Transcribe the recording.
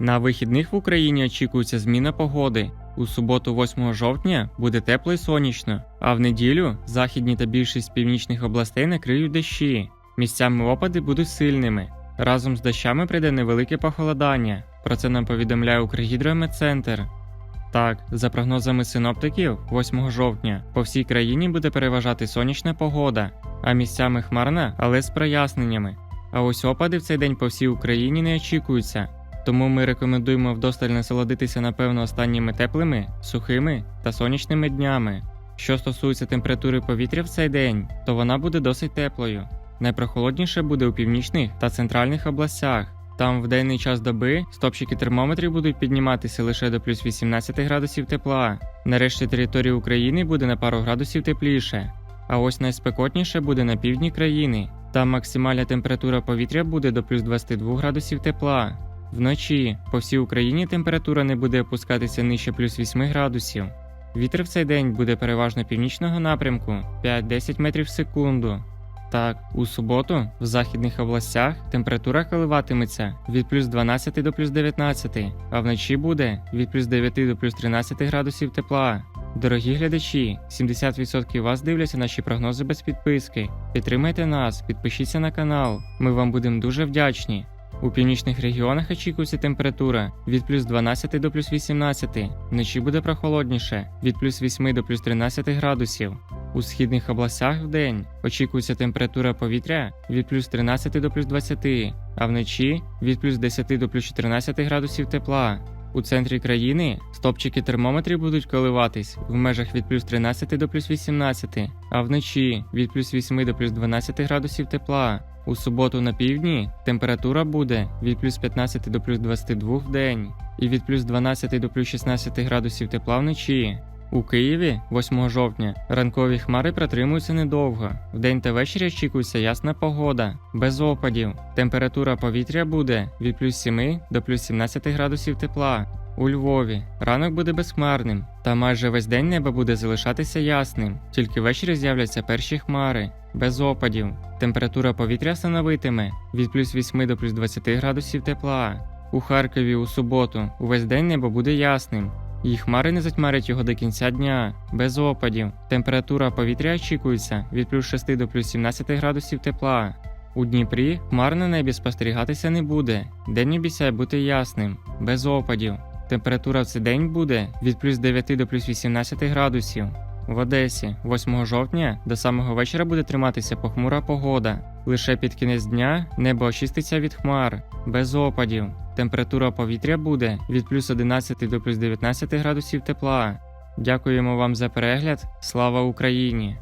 На вихідних в Україні очікується зміна погоди. У суботу, 8 жовтня, буде тепло і сонячно, а в неділю західні та більшість північних областей накриють дощі. Місцями опади будуть сильними. Разом з дощами прийде невелике похолодання. Про це нам повідомляє Укргідрометцентр. Так, за прогнозами синоптиків, 8 жовтня по всій країні буде переважати сонячна погода, а місцями хмарна, але з проясненнями. А ось опади в цей день по всій Україні не очікуються. Тому ми рекомендуємо вдосталь насолодитися, напевно, останніми теплими, сухими та сонячними днями. Що стосується температури повітря в цей день, то вона буде досить теплою. Найпрохолодніше буде у північних та центральних областях. Там в денний час доби стопчики термометрів будуть підніматися лише до плюс 18 градусів тепла. Нарешті території України буде на пару градусів тепліше. А ось найспекотніше буде на півдні країни. Там максимальна температура повітря буде до плюс 22 градусів тепла. Вночі по всій Україні температура не буде опускатися нижче плюс 8 градусів. Вітер в цей день буде переважно північного напрямку 5-10 метрів в секунду. Так, у суботу в західних областях температура коливатиметься від плюс 12 до плюс 19, а вночі буде від плюс 9 до плюс 13 градусів тепла. Дорогі глядачі, 70% вас дивляться наші прогнози без підписки. Підтримайте нас, підпишіться на канал. Ми вам будемо дуже вдячні. У північних регіонах очікується температура від плюс 12 до плюс 18, вночі буде прохолодніше від плюс 8 до плюс 13 градусів. У східних областях вдень очікується температура повітря від плюс 13 до плюс 20, а вночі від плюс 10 до плюс 14 градусів тепла. У центрі країни стопчики термометрів будуть коливатись в межах від плюс 13 до плюс 18, а вночі від плюс 8 до плюс 12 градусів тепла. У суботу на півдні температура буде від плюс 15 до плюс 22 в день і від плюс 12 до плюс 16 градусів тепла вночі. У Києві 8 жовтня ранкові хмари протримуються недовго. Вдень та ввечері очікується ясна погода, без опадів. Температура повітря буде від плюс 7 до плюс 17 градусів тепла. У Львові ранок буде безхмарним, та майже весь день небо буде залишатися ясним. Тільки ввечері з'являться перші хмари, без опадів. Температура повітря становитиме від плюс 8 до плюс 20 градусів тепла. У Харкові у суботу увесь день небо буде ясним. І хмари не затьмарять його до кінця дня, без опадів. Температура повітря очікується від плюс 6 до плюс 17 градусів тепла. У Дніпрі хмар на небі спостерігатися не буде. День обіцяє бути ясним, без опадів. Температура в цей день буде від плюс 9 до плюс 18 градусів. В Одесі 8 жовтня до самого вечора буде триматися похмура погода. Лише під кінець дня небо очиститься від хмар, без опадів. Температура повітря буде від плюс 11 до плюс 19 градусів тепла. Дякуємо вам за перегляд. Слава Україні!